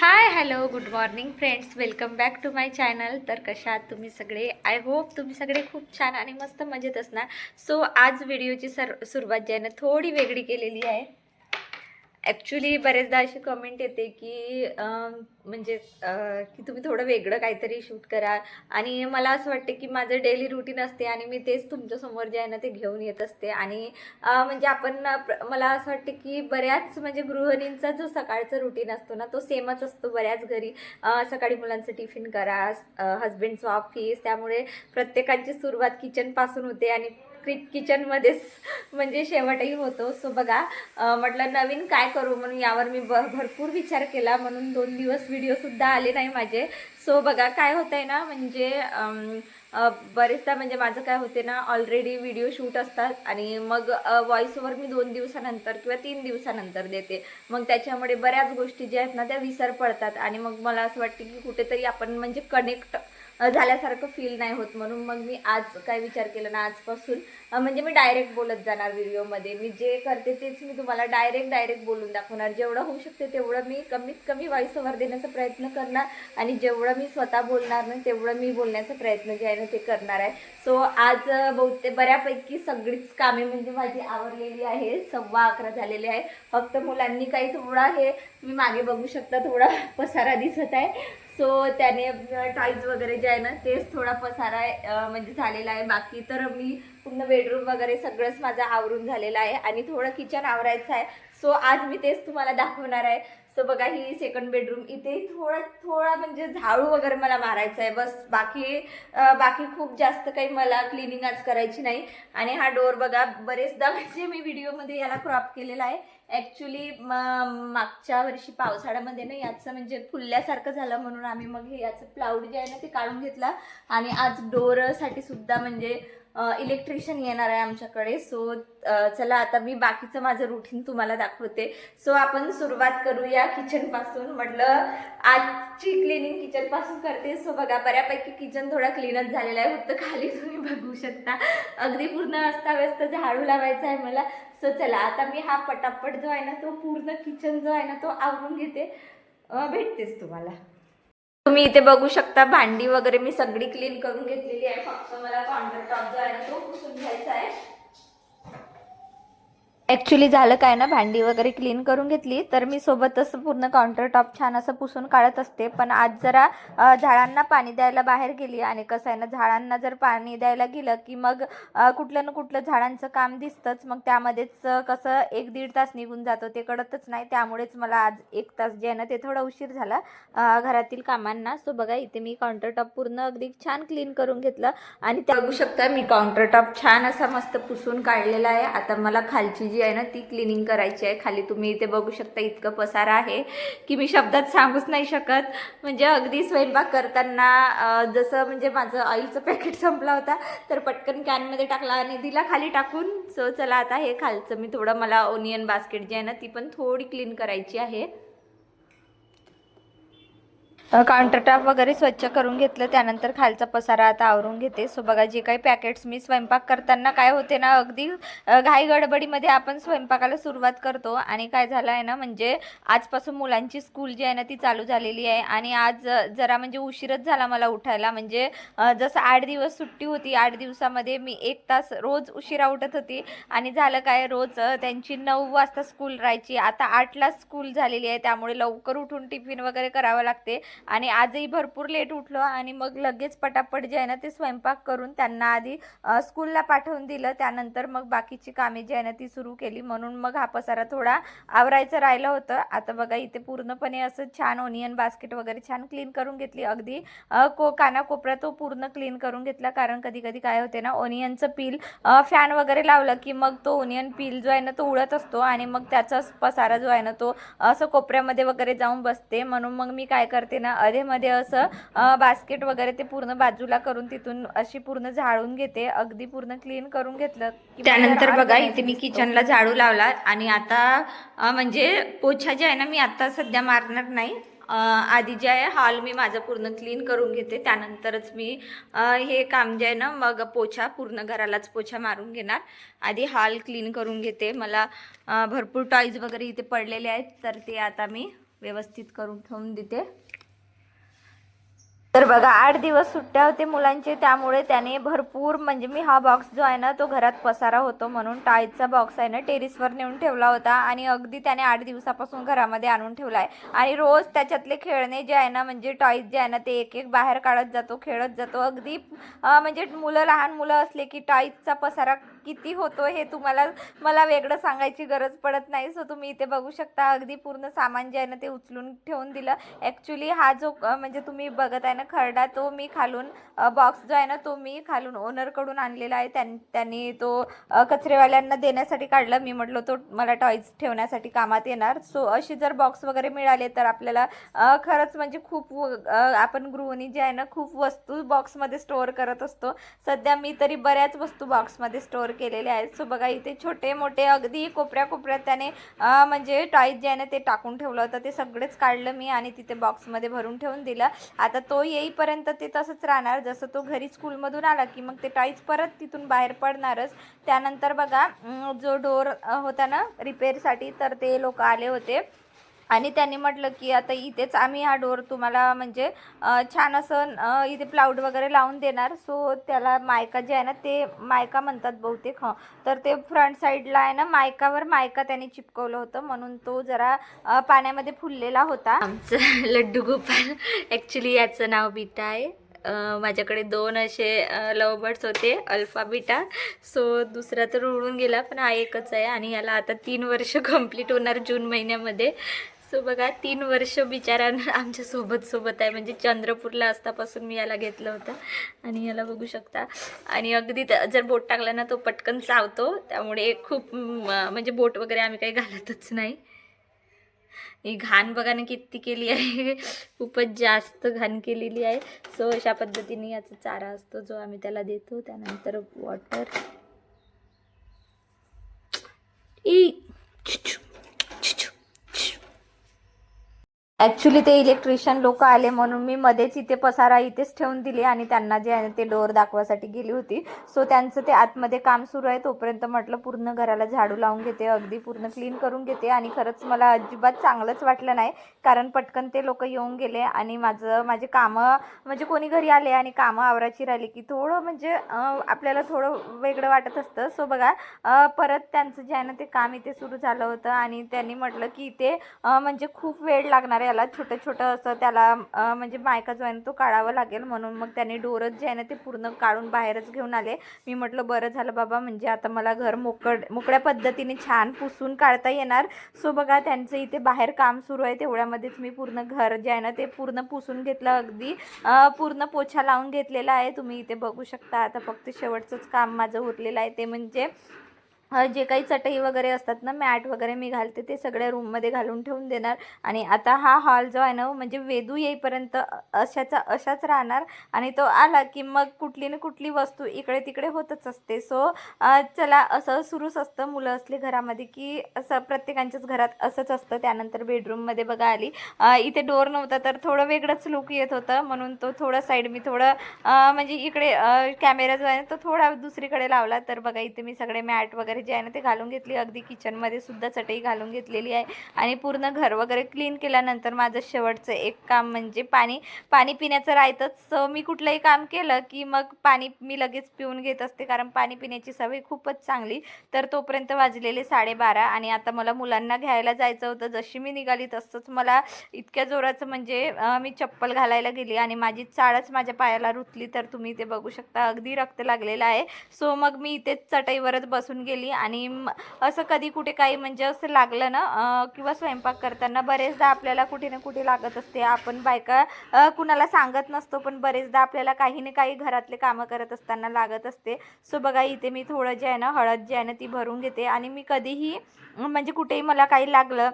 Hi hello good morning friends welcome back to my channel तर कशा आहात तुम्ही सगळे? आय होप तुम्ही सगळे खूप छान आणि मस्त मजेत असणार. सो आज व्हिडिओची सर सुरुवात जी आहे ना थोडी वेगळी केलेली आहे. ॲक्च्युली बरेचदा अशी कमेंट येते की म्हणजे की तुम्ही थोडं वेगळं काहीतरी शूट करा. आणि मला असं वाटते की माझं डेली रुटीन असते आणि मी तेच तुमच्यासमोर जे आहे ना ते घेऊन येत असते. आणि म्हणजे आपण प्र- मला असं वाटते की बऱ्याच म्हणजे गृहिणींचा जो सकाळचा रुटीन असतो ना तो सेमच असतो बऱ्याच घरी. सकाळी मुलांचं टिफिन करा हजबंडचं ऑफिस त्यामुळे प्रत्येकाची सुरुवात किचनपासून होते आणि कि किचनमध्येच म्हणजे शेवटही होतो. सो बघा म्हटलं नवीन काय करू म्हणून यावर मी ब भरपूर विचार केला. म्हणून दोन दिवस व्हिडिओसुद्धा आले नाही माझे. सो बघा काय होतं आहे ना म्हणजे बरेचदा म्हणजे माझं काय होते ना ऑलरेडी व्हिडिओ शूट असतात आणि मग व्हॉइस ओव्हर मी दोन दिवसानंतर किंवा तीन दिवसानंतर देते. मग त्याच्यामुळे बऱ्याच गोष्टी ज्या आहेत ना त्या विसर पडतात आणि मग मला असं वाटते की कुठेतरी आपण म्हणजे कनेक्ट झाल्यासारखं फील नाही होत म्हणून मग मी आज काय विचार केला ना आजपासून म्हणजे मी डायरेक्ट बोलत जाणार व्हिडिओमध्ये मी जे करते तेच मी तुम्हाला डायरेक्ट डायरेक्ट बोलून दाखवणार. जेवढं होऊ शकते तेवढं मी कमीत कमी व्हॉइस ओव्हर देण्याचा प्रयत्न करणार आणि जेवढं मी स्वतः बोलणार नाही तेवढं मी बोलण्याचा प्रयत्न जे आहे ना ते करणार आहे. सो आज बहुते बहुतेक बऱ्यापैकी सगळीच कामे म्हणजे माझी आवरलेली आहे. सव्वा अकरा झालेले आहे. फक्त मुलांनी काही थोडा हे तुम्ही मागे बघू शकता थोडा पसारा दिसत आहे. सो त्याने टॉईज वगैरे जे आहे ना तेच थोडा पसारा आहे म्हणजे झालेला आहे. बाकी तर मी पूर्ण बेडरूम वगैरे सगळंच माझं आवरून झालेलं आहे आणि थोडं किचन आवरायचं आहे. सो आज मी तेच तुम्हाला दाखवणार आहे. सो बघा ही सेकंड बेडरूम इथे थोडं थोडा म्हणजे झाडू वगैरे मला मारायचं आहे. बस बाकी बाकी खूप जास्त काही मला क्लिनिंग आज करायची नाही. आणि हा डोर बघा बरेचदा म्हणजे मी व्हिडिओमध्ये याला क्रॉप केलेला आहे ॲक्च्युली मागच्या वर्षी पावसाळ्यामध्ये ना याचं म्हणजे फुलल्यासारखं झालं म्हणून आम्ही मग हे याचं प्लाऊड जे आहे ना ते काढून घेतला. आणि आज डोरसाठी सुद्धा म्हणजे इलेक्ट्रिशियन येणार आहे आमच्याकडे. सो चला आता मी बाकीचं माझं रुटीन तुम्हाला दाखवते. सो आपण सुरुवात करूया किचनपासून म्हटलं आज आजची क्लिनिंग किचनपासून करते. सो बघा बऱ्यापैकी किचन थोडा क्लीनच झालेला आहे. फक्त खाली तुम्ही बघू शकता. अगदी पूर्ण अस्ताव्यस्त झाडू लावायचा आहे मला. सो चला आता मी हा पटापट जो आहे ना तो पूर्ण किचन जो आहे ना तो आवरून घेते. भेटतेच तुम्हाला. तुम्ही इथे बघू शकता भांडी वगैरे मी सगळी क्लीन करून घेतलेली आहे. फक्त मला काउंटर टॉप जो आहे ना तो पुसून घ्यायचा आहे. ॲक्च्युली झालं काय ना भांडी वगैरे क्लीन करून घेतली. तर मी सोबतच पूर्ण काउंटर टॉप छान असं पुसून काढत असते. पण आज जरा झाडांना पाणी द्यायला बाहेर गेली आणि कसं आहे ना झाडांना जर पाणी द्यायला गेलं की मग कुठलं ना कुठलं झाडांचं काम दिसतंच. मग त्यामध्येच कसं एक दीड तास निघून जातो ते कळतच नाही. त्यामुळेच मला आज एक तास जे आहे ना ते थोडा उशीर झाला घरातील कामांना. सो बघा इथे मी काउंटर टॉप पूर्ण अगदी छान क्लीन करून घेतलं. आणि त्या बघू शकता मी काउंटर टॉप छान असा मस्त पुसून काढलेला आहे. आता मला खालची जी जी आहे ना ती क्लिनिंग करायची आहे. खाली तुम्ही इथे बघू शकता इतकं पसारा आहे की मी शब्दात सांगूच नाही शकत. म्हणजे अगदी स्वयंपाक करताना जसं म्हणजे माझं ऑइलचं पॅकेट संपला होता तर पटकन कॅनमध्ये टाकला आणि दिला खाली टाकून. सो चला आता हे खालचं मी थोडं मला ओनियन बास्केट जी आहे ना ती पण थोडी क्लीन करायची आहे. काउंटरटॉप वगैरे स्वच्छ करून घेतलं त्यानंतर खालचा पसारा आता आवरून घेते. सो बघा जे काही पॅकेट्स मी स्वयंपाक करताना काय होते ना अगदी घाई गडबडीमध्ये आपण स्वयंपाकाला सुरुवात करतो. आणि काय झालं आहे ना म्हणजे आजपासून मुलांची स्कूल जी आहे ना ती चालू झालेली आहे. आणि आज जरा म्हणजे उशीरच झाला मला उठायला. म्हणजे जसं आठ दिवस सुट्टी होती आठ दिवसामध्ये मी एक तास रोज उशिरा उठत होती. आणि झालं काय रोज त्यांची नऊ वाजता स्कूल राहायची. आता आठला स्कूल झालेली आहे त्यामुळे लवकर उठून टिफिन वगैरे करावं लागते. आणि आजही भरपूर लेट उठलो आणि मग लगेच पटापट जे आहे ना ते स्वयंपाक करून त्यांना आधी स्कूलला पाठवून दिलं. त्यानंतर मग बाकीची कामे जी आहे ना ती सुरू केली. म्हणून मग हा पसारा थोडा आवरायचं राहिलं होतं. आता बघा इथे पूर्णपणे असं छान ओनियन बास्केट वगैरे छान क्लीन करून घेतली. अगदी को को कानाकोपरा तो पूर्ण क्लीन करून घेतला. कारण कधी कधी काय होते ना ओनियनचं पील फॅन वगैरे लावलं की मग तो ओनियन पील जो आहे ना तो उडत असतो आणि मग त्याचा पसारा जो आहे ना तो असं कोपऱ्यामध्ये वगैरे जाऊन बसते. म्हणून मग मी काय करते ना अधेमध्ये असं बास्केट वगैरे ते पूर्ण बाजूला करून तिथून अशी पूर्ण झाडून घेते अगदी पूर्ण क्लीन करून घेतलं त्यानंतर बघा इथे मी. किचनला झाडू लावला आणि आता म्हणजे पोछा जे आहे ना मी आता सध्या मारणार नाही. आधी जे आहे हॉल मी माझं पूर्ण क्लीन करून घेते. त्यानंतरच मी हे काम जे आहे ना मग पोछा पूर्ण घरालाच पोछा मारून घेणार. आधी हॉल क्लीन करून घेते. मला भरपूर टॉईज वगैरे इथे पडलेले आहेत तर ते आता मी व्यवस्थित करून ठेवून देते. तर बघा आठ दिवस सुट्ट्या होते मुलांचे त्यामुळे त्याने भरपूर म्हणजे मी हा बॉक्स जो आहे ना तो घरात पसारा होतो म्हणून टाईजचा बॉक्स आहे ना टेरिसवर नेऊन ठेवला होता आणि अगदी त्याने आठ दिवसापासून घरामध्ये आणून ठेवला आहे आणि रोज त्याच्यातले खेळणे जे आहे ना म्हणजे टॉईज जे आहे ना ते एक एक बाहेर काढत जातो खेळत जातो. अगदी म्हणजे मुलं लहान मुलं असले की टॉईजचा पसारा किती होतो हे तुम्हाला मला वेगळं सांगायची गरज पडत नाही. सो तुम्ही इथे बघू शकता अगदी पूर्ण सामान जे आहे ना ते उचलून ठेवून दिलं. ॲक्च्युली हा जो म्हणजे तुम्ही बघत आहे ना खरडा तो मी खालून बॉक्स जो आहे ना तो मी खालून ओनरकडून आणलेला आहे. त्यां त्यांनी तो कचरेवाल्यांना देण्यासाठी काढला. मी म्हटलं तो मला टॉईज ठेवण्यासाठी कामात येणार. सो अशी जर बॉक्स वगैरे मिळाले तर आपल्याला खरंच म्हणजे खूप व- आपण गृहिणी जे आहे ना खूप वस्तू बॉक्समध्ये स्टोअर करत असतो. सध्या मी तरी बऱ्याच वस्तू बॉक्समध्ये स्टोअर केलेले आहेत. सो बघा इथे छोटे मोठे अगदी कोपऱ्या कोपऱ्यात त्याने म्हणजे टॉईज जे आहे ना ते टाकून ठेवलं होतं. ते सगळेच काढलं मी आणि तिथे बॉक्समध्ये भरून ठेवून दिलं. आता तो येईपर्यंत ते तसंच राहणार. जसं तो घरी स्कूलमधून आला की मग ते टॉईज परत तिथून बाहेर पडणारच. त्यानंतर बघा जो डोर होता ना रिपेअरसाठी तर ते लोक आले होते. आणि त्यांनी म्हटलं की आता इथेच आम्ही हा डोर तुम्हाला म्हणजे छान असं इथे प्लाऊड वगैरे लावून देणार. सो त्याला मायका जे आहे ना ते मायका म्हणतात बहुतेक हं. तर ते फ्रंट साईडला आहे ना मायकावर मायका त्याने चिपकवलं होतं. म्हणून तो जरा पाण्यामध्ये फुललेला होता. आमचं लड्डू गोपाल ॲक्च्युली याचं नाव बीटा आहे. माझ्याकडे दोन असे लवबर्ड्स होते अल्फा बीटा. सो दुसरा तर उडून गेला पण हा एकच आहे. आणि याला आता तीन वर्ष कंप्लीट होणार जून महिन्यामध्ये. सो बघा तीन वर्ष बिचारानं आमच्यासोबत सोबत आहे. म्हणजे चंद्रपूरला असतापासून मी याला घेतलं होतं आणि याला बघू शकता. आणि अगदी जर बोट टाकला ना तो पटकन चावतो. त्यामुळे खूप म्हणजे बोट वगैरे आम्ही काही घालतच नाही. ही घाण बघा ना किती केली आहे. खूपच जास्त घाण केलेली आहे. सो अशा पद्धतीने याचा चारा असतो जो आम्ही त्याला देतो. त्यानंतर वॉटर ई ॲक्च्युली ते इलेक्ट्रिशियन लोक आले म्हणून मी मध्येच इथे पसारा इथेच ठेवून दिली आणि त्यांना जे आहे ते डोअर दाखवासाठी गेली होती. सो त्यांचं ते आतमध्ये काम सुरू आहे. तोपर्यंत म्हटलं पूर्ण घराला झाडू लावून घेते अगदी पूर्ण क्लीन करून घेते. आणि खरंच मला अजिबात चांगलंच वाटलं नाही. कारण पटकन ते लोक येऊन गेले आणि माझं माझे कामं म्हणजे कोणी घरी आले आणि कामं आवराची राहिली की थोडं म्हणजे आपल्याला थोडं वेगळं वाटत असतं. सो बघा परत त्यांचं जे आहे ना ते काम इथे सुरू झालं होतं आणि त्यांनी म्हटलं की इथे म्हणजे खूप वेळ लागणार आहे. याला छोटं छोटं असं त्याला म्हणजे मायका जो आहे ना तो काढावा लागेल म्हणून मग त्याने डोरच जे आहे ना ते पूर्ण काढून बाहेरच घेऊन आले. मी म्हटलं बरं झालं बाबा म्हणजे आता मला घर मोकड मोकळ्या पद्धतीने छान पुसून काढता येणार. सो बघा त्यांचं इथे बाहेर काम सुरू आहे. तेवढ्यामध्येच मी पूर्ण घर जे आहे ना ते पूर्ण पुसून घेतलं अगदी. पूर्ण पोछा लावून घेतलेला आहे. तुम्ही इथे बघू शकता. आता फक्त शेवटचंच काम माझं उरलेलं आहे. ते म्हणजे जे काही चटई वगैरे असतात ना मॅट वगैरे मी घालते ते सगळ्या रूममध्ये घालून ठेवून देणार. आणि आता हा हॉल जो आहे ना म्हणजे वेदू येईपर्यंत अशाचा अशाच राहणार. आणि तो आला की मग कुठली ना कुठली वस्तू इकडे तिकडे होतच असते. सो चला असं सुरूच असतं मुलं असली घरामध्ये की असं प्रत्येकांच्याच घरात असंच असतं. त्यानंतर बेडरूममध्ये बघा आली. इथे डोर नव्हता तर थोडं वेगळंच लुक येत होतं. म्हणून तो थोडं साईड मी थोडं म्हणजे इकडे कॅमेरा जो आहे ना तो थोडा दुसरीकडे लावला. तर बघा इथे मी सगळे मॅट वगैरे जे आहे ना ते घालून घेतली. अगदी किचनमध्ये सुद्धा चटई घालून घेतलेली आहे. आणि पूर्ण घर वगैरे क्लीन केल्यानंतर माझं शेवटचं एक काम म्हणजे पाणी पाणी पिण्याचं राहतंच मी कुठलंही काम केलं की मग पाणी मी लगेच पिऊन घेत असते. कारण पाणी पिण्याची सवय खूपच चांगली. तर तोपर्यंत वाजलेले साडेबारा आणि आता मला मुलांना घ्यायला जायचं होतं. जशी मी निघाली तसंच मला इतक्या जोराचं म्हणजे मी चप्पल घालायला गेली आणि माझी चाळच माझ्या पायाला रुतली. तर तुम्ही ते बघू शकता. अगदी रक्त लागलेलं आहे. सो मग मी इथेच चटईवरच बसून गेली आणि असं कधी कुठे काही म्हणजे असं लागलं ना किंवा स्वयंपाक करताना बरेचदा आपल्याला कुठे ना कुठे लागत असते. आपण बायका कुणाला सांगत नसतो पण बरेचदा आपल्याला काही ना काही घरातले कामं करत असताना लागत असते. सो बघा इथे मी थोडं जे आहे ना हळद जे आहे ना ती भरून घेते. आणि मी कधीही म्हणजे कुठेही मला काही लागलं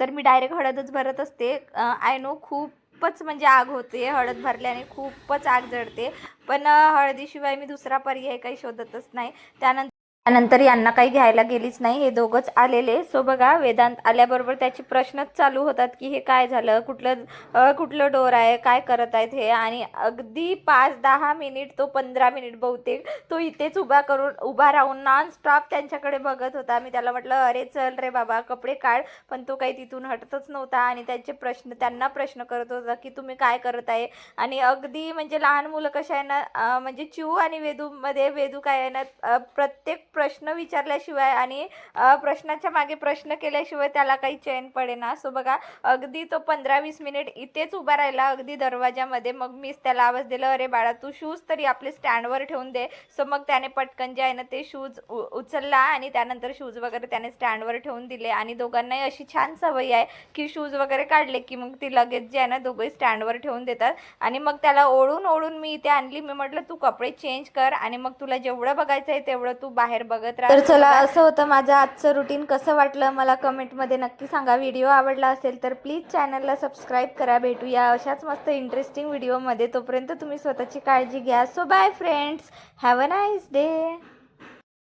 तर मी डायरेक्ट हळदच भरत असते. आय नो खूपच म्हणजे आग होते. हळद भरल्याने खूपच आग जळते पण हळदीशिवाय मी दुसरा पर्याय काही शोधतच नाही. त्यानंतर त्यानंतर यांना काही घ्यायला गेलीच नाही. हे दोघंच आलेले. सो बघा वेदांत आल्याबरोबर त्याचे प्रश्नच चालू होतात की हे काय झालं? कुठलं कुठलं डोर आहे? काय करत आहेत हे? आणि अगदी पाच दहा मिनिट तो पंधरा मिनिट बहुतेक तो इथेच उभा करून उभा राहून नॉन स्टॉप त्यांच्याकडे बघत होता. मी त्याला म्हटलं अरे चल रे बाबा कपडे काढ. पण तो काही तिथून हटतच नव्हता आणि त्यांचे प्रश्न त्यांना प्रश्न करत होता की तुम्ही काय करत आहे? आणि अगदी म्हणजे लहान मुलं कशा आहे ना म्हणजे चिऊ आणि वेदूमध्ये वेदू काय आहे ना प्रत्येक प्रश्न विचारल्याशिवाय आणि प्रश्नाच्या मागे प्रश्न केल्याशिवाय त्याला काही चैन पडेना. सो बघा अगदी तो पंधरा वीस मिनिट इथेच उभा राहिला अगदी दरवाजामध्ये मग मीच त्याला आवाज दिला अरे बाळा तू शूज तरी आपले स्टँडवर ठेवून दे. सो मग त्याने पटकन जे आहे ना ते शूज उचलला आणि त्यानंतर शूज वगैरे त्याने स्टँडवर ठेवून दिले. आणि दोघांनाही अशी छान सवय आहे की शूज वगैरे काढले की मग ती लगेच जे आहे ना दोघंही स्टँडवर ठेवून देतात. आणि मग त्याला ओढून ओढून मी इथे आणली. मी म्हटलं तू कपडे चेंज कर आणि मग तुला जेवढं बघायचं आहे तेवढं तू बाहेर बघत राहा तर चला असं होतं माझं आजचं रुटीन कसं वाटलं मला कमेंटमध्ये नक्की सांगा. व्हिडिओ आवडला असेल तर प्लीज चॅनलला सबस्क्राईब करा. भेटूया अशाच मस्त इंटरेस्टिंग व्हिडिओमध्ये तोपर्यंत तुम्ही स्वतःची काळजी घ्या. So bye friends have a nice day